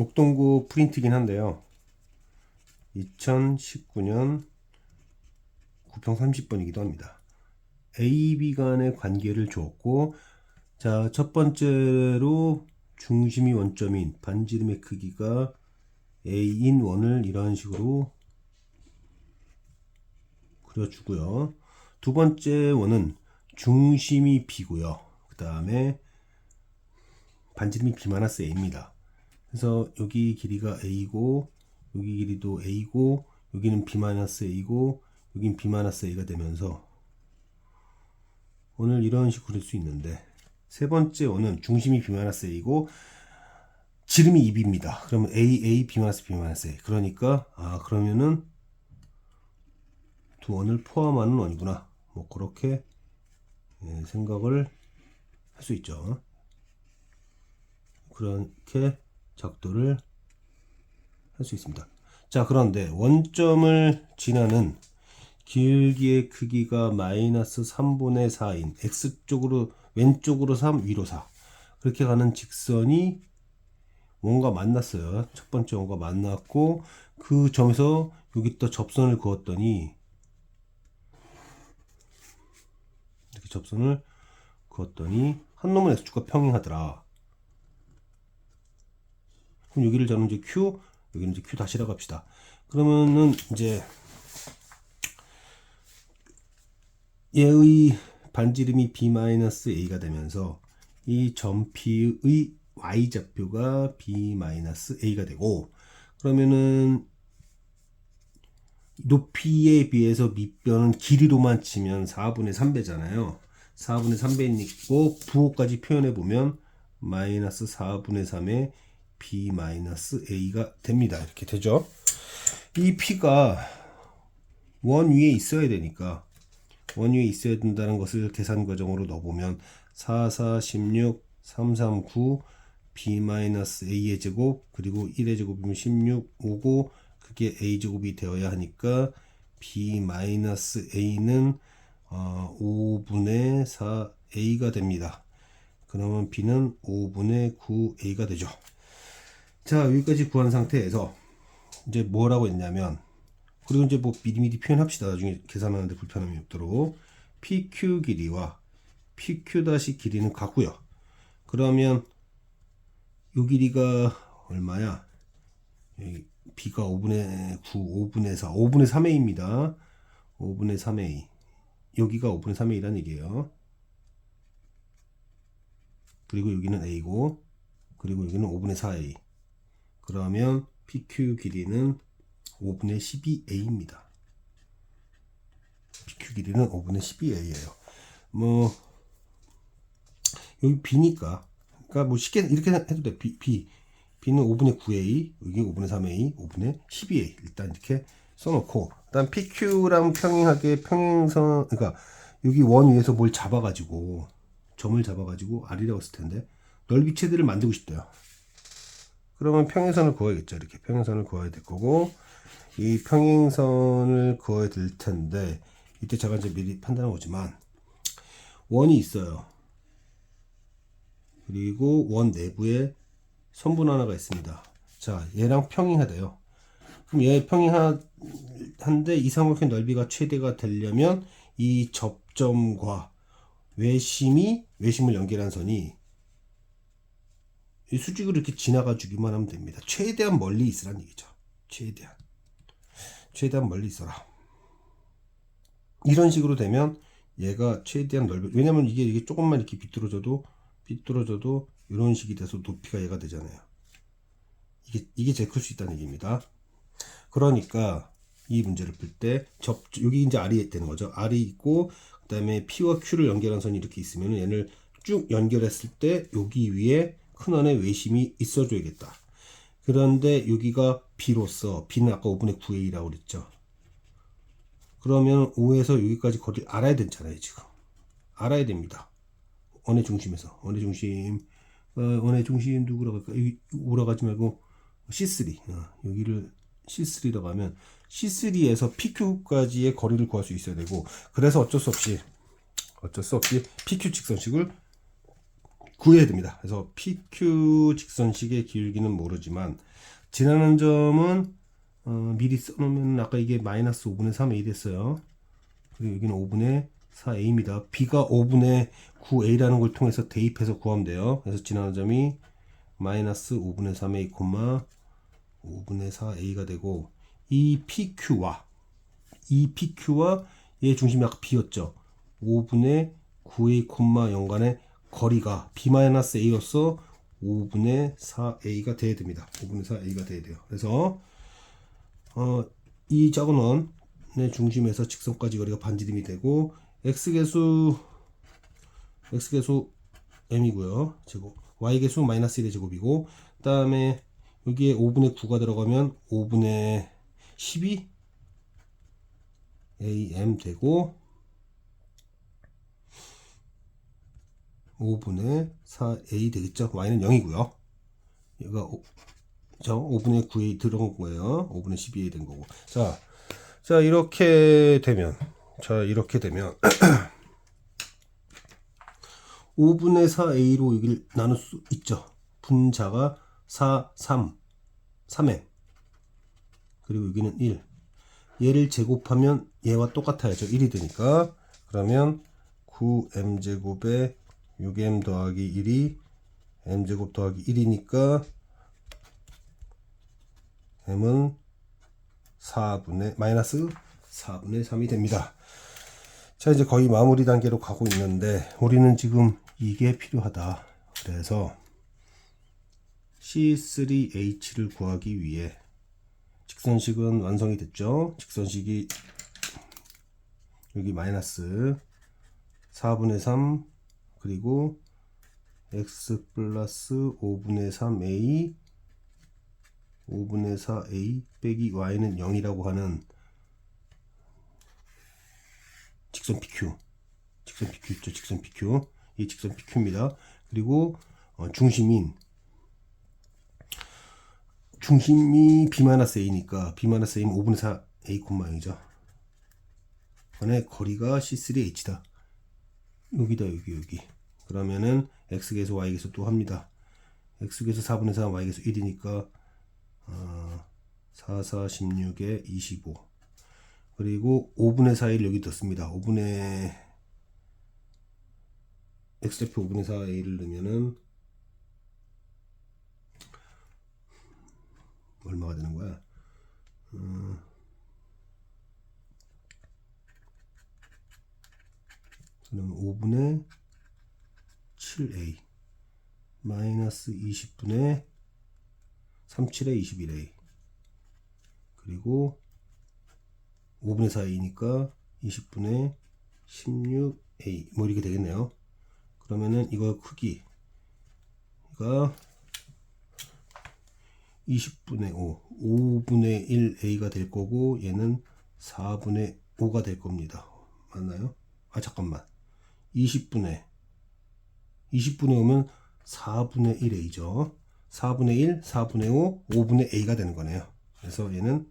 목동구 프린트긴 한데요. 2019년 9평 30번이기도 합니다. A, B 간의 관계를 주었고, 자, 첫 번째로 중심이 원점인 반지름의 크기가 A인 원을 이런 식으로 그려주고요. 두 번째 원은 중심이 B고요. 그 다음에 반지름이 B-A입니다. 그래서 여기 길이가 A고 여기 길이도 A고 여기는 B-A고 여긴 B-A가 되면서 오늘 이런 식으로 그릴 수 있는데 세 번째 원은 중심이 B-A이고 지름이 2B입니다. 그러면 A, A, B-, B-A. 그러니까 아 그러면은 두 원을 포함하는 원이구나. 뭐 그렇게 예, 생각을 할 수 있죠. 그렇게 작도를 할 수 있습니다. 자, 그런데 원점을 지나는 길기의 크기가 마이너스 3분의 4인 x쪽으로 왼쪽으로 3 위로 4 그렇게 가는 직선이 원과 만났어요. 첫 번째 원과 만났고 그 점에서 여기 또 접선을 그었더니 이렇게 접선을 그었더니 한 놈은 x축과 평행하더라. 그럼 여기를 저는 이제 q 여기는 이제 q 다시라고 합시다. 그러면은 이제 얘의 반지름이 b-a가 되면서 이 점 P의 y좌표가 b-a가 되고 그러면은 높이에 비해서 밑변은 길이로만 치면 4분의 3배잖아요. 4분의 3배이고 부호까지 표현해 보면 마이너스 4분의 3의 b-a가 됩니다. 이렇게 되죠. 이 p가 원 위에 있어야 되니까 원 위에 있어야 된다는 것을 계산 과정으로 넣어보면 4, 4, 16, 3, 3, 9 b-a의 제곱 그리고 1의 제곱이면 16 오고 그게 a 제곱이 되어야 하니까 b-a는 어, 5분의 4a가 됩니다. 그러면 b는 5분의 9a가 되죠. 자 여기까지 구한 상태에서 이제 뭐라고 했냐면 그리고 이제 뭐 미리미리 표현합시다. 나중에 계산하는데 불편함이 없도록 PQ 길이와 PQ 다시 길이는 같고요. 그러면 요 길이가 얼마야? 여기 B가 5분의 9, 5분의 4, 5분의 3A입니다. 5분의 3A. 여기가 5분의 3A란 얘기예요. 그리고 여기는 A고, 그리고 여기는 5분의 4A. 그러면 PQ 길이는 5분의 12A입니다. PQ 길이는 5분의 12A예요. 뭐 여기 B니까 그러니까 뭐 쉽게 이렇게 해도 돼. B, B. B는 5분의 9A, 여기 5분의 3A, 5분의 12A. 일단 이렇게 써놓고, 일단 PQ랑 평행하게 평행선, 그러니까 여기 원 위에서 뭘 잡아가지고, 점을 잡아가지고 R이라고 했을 텐데, 넓이 최대를 만들고 싶대요. 그러면 평행선을 그어야겠죠. 이렇게 평행선을 그어야 될 거고, 이 평행선을 그어야 될 텐데, 이때 제가 이제 미리 판단한 거지만, 원이 있어요. 그리고 원 내부에 선분 하나가 있습니다. 자, 얘랑 평행하대요. 그럼 얘 평행한데 이 삼각형 넓이가 최대가 되려면 이 접점과 외심이 외심을 연결한 선이 이 수직으로 이렇게 지나가 주기만 하면 됩니다. 최대한 멀리 있으란 얘기죠. 최대한. 최대한 멀리 있어라. 이런 식으로 되면 얘가 최대한 넓이 왜냐면 이게 이게 조금만 이렇게 비뚤어져도 비뚤어져도 이런 식이 돼서 높이가 얘가 되잖아요. 이게 이게 제일 클 수 있다는 얘기입니다. 그러니까 이 문제를 풀 때 접 여기 이제 R이 되는 거죠. R이 있고 그 다음에 P와 Q를 연결한 선이 이렇게 있으면 얘를 쭉 연결했을 때 여기 위에 큰 원의 외심이 있어줘야겠다. 그런데 여기가 B로서 B는 아까 5분의 9A라고 그랬죠. 그러면 5에서 여기까지 거리를 알아야 되잖아요, 지금. 알아야 됩니다. 원의 중심에서. 원의 중심. 어, 원의 중심 누구라고 할까? 여기 5라고 하지 말고 C3. 어, 여기를 C3라고 하면 C3에서 PQ까지의 거리를 구할 수 있어야 되고 그래서 어쩔 수 없이 어쩔 수 없이 PQ 직선식을 구해야 됩니다. 그래서 PQ 직선식의 기울기는 모르지만 지나는 점은 어, 미리 써놓으면 아까 이게 마이너스 5분의 3a 됐어요. 그리고 여기는 5분의 4a입니다. b가 5분의 9a라는 걸 통해서 대입해서 구하면 돼요. 그래서 지나는 점이 마이너스 5분의 3a, 5분의 4a가 되고 이 pq와 이 pq와 얘 중심이 아까 b였죠. 5분의 9a, 0간의 거리가 b-a로서 5분의 4a가 돼야 됩니다. 5분의 4a가 돼야 돼요. 그래서 어, 이 작은 원의 중심에서 직선까지 거리가 반지름이 되고 x계수 x계수 m이고요. 제곱 y계수 마이너스 1의 제곱이고 그다음에 여기에 5분의 9가 들어가면 5분의 12 am 되고 5분의 4a 되겠죠. y는 0이고요. 얘가 오- 저 5분의 9에 들어간 거예요. 5분의 12에 된 거고. 자, 자 이렇게 되면 자 이렇게 되면 5분의 4a로 여기를 나눌 수 있죠. 분자가 4, 3, 3m 그리고 여기는 1. 얘를 제곱하면 얘와 똑같아야죠. 1이 되니까. 그러면 9m제곱에 6m 더하기 1이 m제곱 더하기 1이니까 m은 4분의 마이너스 4분의 3이 됩니다. 자 이제 거의 마무리 단계로 가고 있는데 우리는 지금 이게 필요하다. 그래서 C3H를 구하기 위해 직선식은 완성이 됐죠. 직선식이 여기 마이너스 4분의 3 그리고 x 플러스 5분의 3a 5분의 4a 빼기 y는 0이라고 하는 직선 PQ 직선 PQ 있죠 직선 PQ 이 직선 PQ입니다. 그리고 어, 중심인 중심이 B-A니까 B-A면 5분의 4 A, 0이죠. 안에 거리가 C3H다 여기다 여기 여기. 그러면은 X계수 Y계수 또 합니다. X계수 4분의 4 Y계수 1이니까 어, 4, 4, 16에 25 그리고 5분의 4를 여기 넣습니다. 5분의 X좌표 5분의 4A를 넣으면은 얼마가 되는 거야? 음, 그러면 5분의 7a 마이너스 20분의 37에 21a 그리고 5분의 4a니까 20분의 16a 뭐 이렇게 되겠네요. 그러면은 이거 크기가 20분의 5, 5분의 1a가 될 거고 얘는 4분의 5가 될 겁니다. 맞나요? 아 잠깐만. 20분의 20분의 5면 4분의 1a죠. 4분의 1, 4분의 5, 5분의 a가 되는 거네요. 그래서 얘는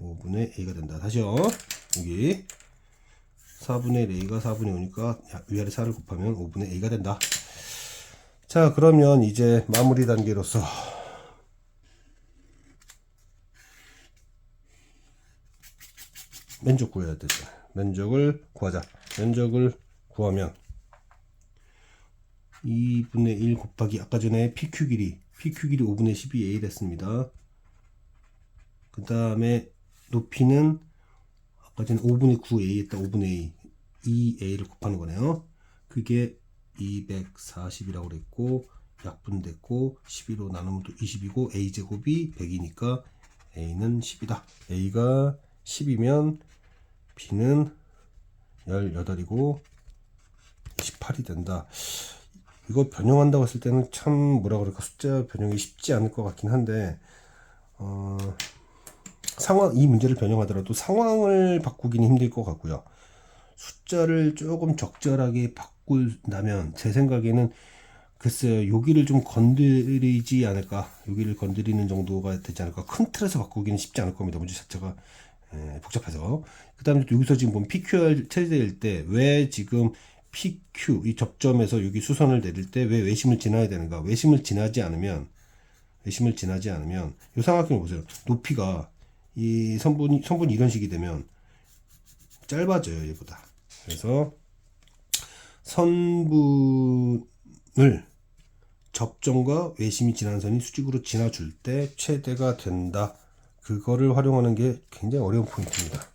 5분의 a가 된다. 다시요. 여기 4분의 1a가 4분의 5니까 위아래 4를 곱하면 5분의 a가 된다. 자, 그러면 이제 마무리 단계로서 면적 구해야 되죠. 면적을 구하자. 면적을 구하면 2분의 1 곱하기 아까 전에 PQ 길이 PQ 길이 5분의 12A 됐습니다. 그 다음에 높이는 아까 전에 5분의 9A 했다 5분의 2 2A를 곱하는 거네요. 그게 240이라고 그랬고 약분됐고 12로 나누면 또 20이고 A제곱이 100이니까 A는 10이다. A가 10이면 B는 18이고 18이 된다. 이거 변형한다고 했을 때는 참 뭐라 그럴까 숫자 변형이 쉽지 않을 것 같긴 한데 어, 상황 이 문제를 변형하더라도 상황을 바꾸기는 힘들 것 같고요. 숫자를 조금 적절하게 바꾼다면 제 생각에는 글쎄요 여기를 좀 건드리지 않을까 여기를 건드리는 정도가 되지 않을까 큰 틀에서 바꾸기는 쉽지 않을 겁니다 문제 자체가 에, 복잡해서 그 다음에 여기서 지금 보면 PQR 체제일 때 왜 지금 PQ 이 접점에서 여기 수선을 내릴 때 왜 외심을 지나야 되는가? 외심을 지나지 않으면 외심을 지나지 않으면 이 삼각형 보세요. 높이가 이 선분이 선분이 이런 식이 되면 짧아져요 얘보다. 그래서 선분을 접점과 외심이 지나는 선이 수직으로 지나줄 때 최대가 된다. 그거를 활용하는 게 굉장히 어려운 포인트입니다.